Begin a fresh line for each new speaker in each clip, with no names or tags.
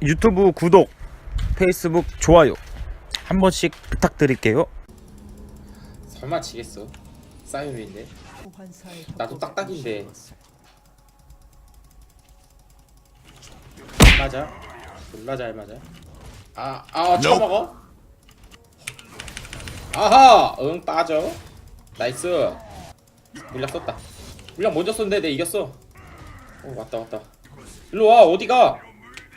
유튜브 구독, 페이스북 좋아요 한 번씩 부탁드릴게요.
설마 지겠어? 사이언인데. 나도 딱딱인데. 맞아. 졸라 잘 맞아. 아, 아, 쳐먹어? 아하! 응, 빠져. 나이스. 물약 썼다. 물약 먼저 썼는데 내 이겼어. 어, 왔다, 왔다. 일로 와, 어디가? 야,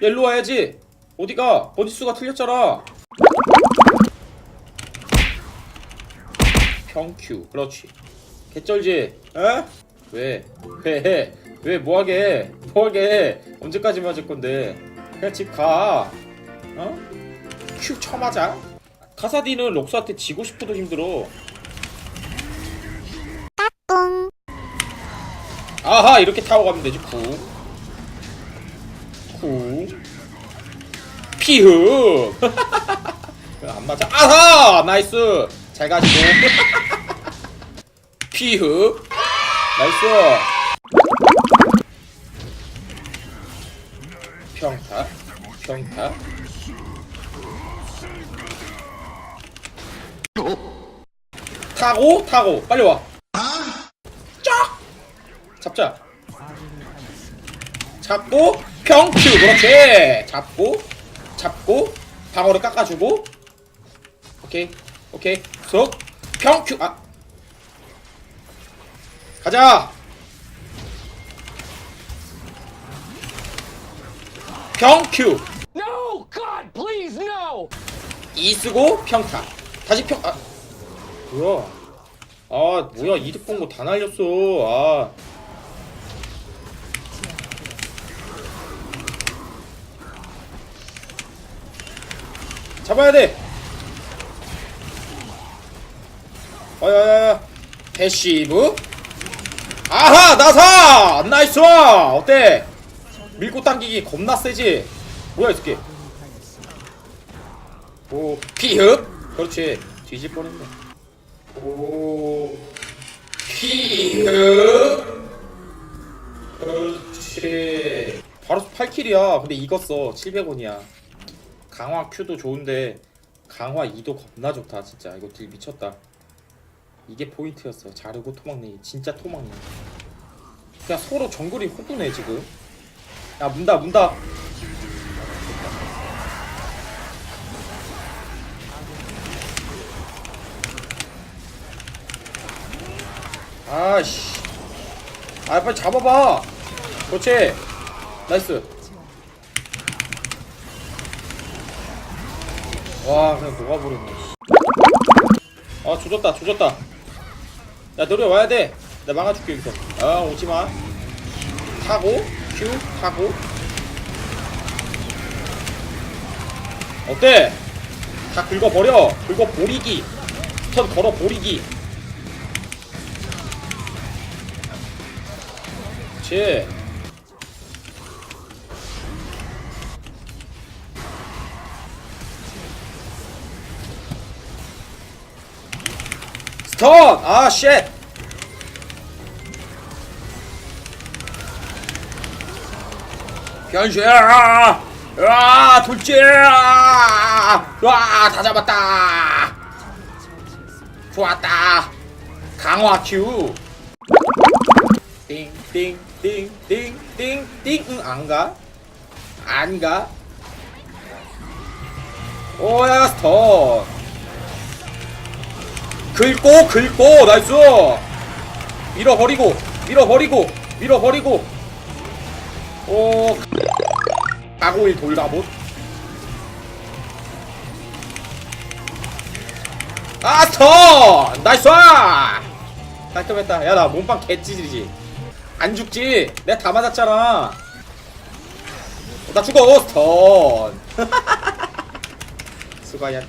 일로 와야지. 어디가? 번지수가 틀렸잖아. 평큐. 그렇지. 개쩔지? 에? 왜? 왜 해? 왜 뭐하게? 뭐하게? 언제까지 맞을 건데? 그냥 집 가. 어? 큐 쳐맞아? 카사디는 록스한테 지고 싶어도 힘들어. 아하 이렇게 타고 가면 되지 구. 구. 피흡. 안 맞아. 아하 나이스. 잘 가지고. 피흡. 나이스. 평타. 평타. 타고 타고 빨리 와. 쫙. 잡자. 잡고 평큐 그렇지. 잡고 잡고 방어를 깎아주고. 오케이 오케이 속 평큐 아 가자. 평큐
No! God, please, no!
이 쓰고 평타 다시 평 아. 뭐야 아 뭐야 이득 본거 다 날렸어 아 잡아야 돼. 어야야야 패시브. 아하 나사! 나이스 어때? 밀고 당기기 겁나 세지? 뭐야 이 새끼? 오 피흡? 그렇지. 뒤질 뻔했네. 오 피흡? 그렇지. 바로 8킬이야. 근데 이겼어 700원이야 강화 Q도 좋은데 강화 2도 겁나 좋다 진짜. 이거 딜 미쳤다. 이게 포인트였어 자르고 토막내기. 진짜 토막내 그냥 서로 정글이 호두네 지금. 야 문다 문다! 아씨. 아 빨리 잡아봐! 그렇지. 나이스 와 그냥 녹아버렸네. 아 조졌다 조졌다. 야 너네 와야 돼나 막아줄게 여기서. 아 오지마. 타고 큐 타고. 어때? 다 긁어버려. 긁어버리기. 턴 걸어버리기. 그렇지 턴! 아, 쉣! 변신! 아, 돌진! 와, 다 잡았다! 좋았다! 강화 큐! 띵띵띵띵띵띵 응, 안 가? 안 가? 오야 스턴 긁고 긁고 나이스! 밀어버리고 밀어버리고 밀어버리고. 오. 까고일 돌가봇 아 스턴 나이스! 깔끔했다. 야 나 몸빵 개찌질이지. 안 죽지? 내가 다 맞았잖아. 나 죽어 스턴. 수고야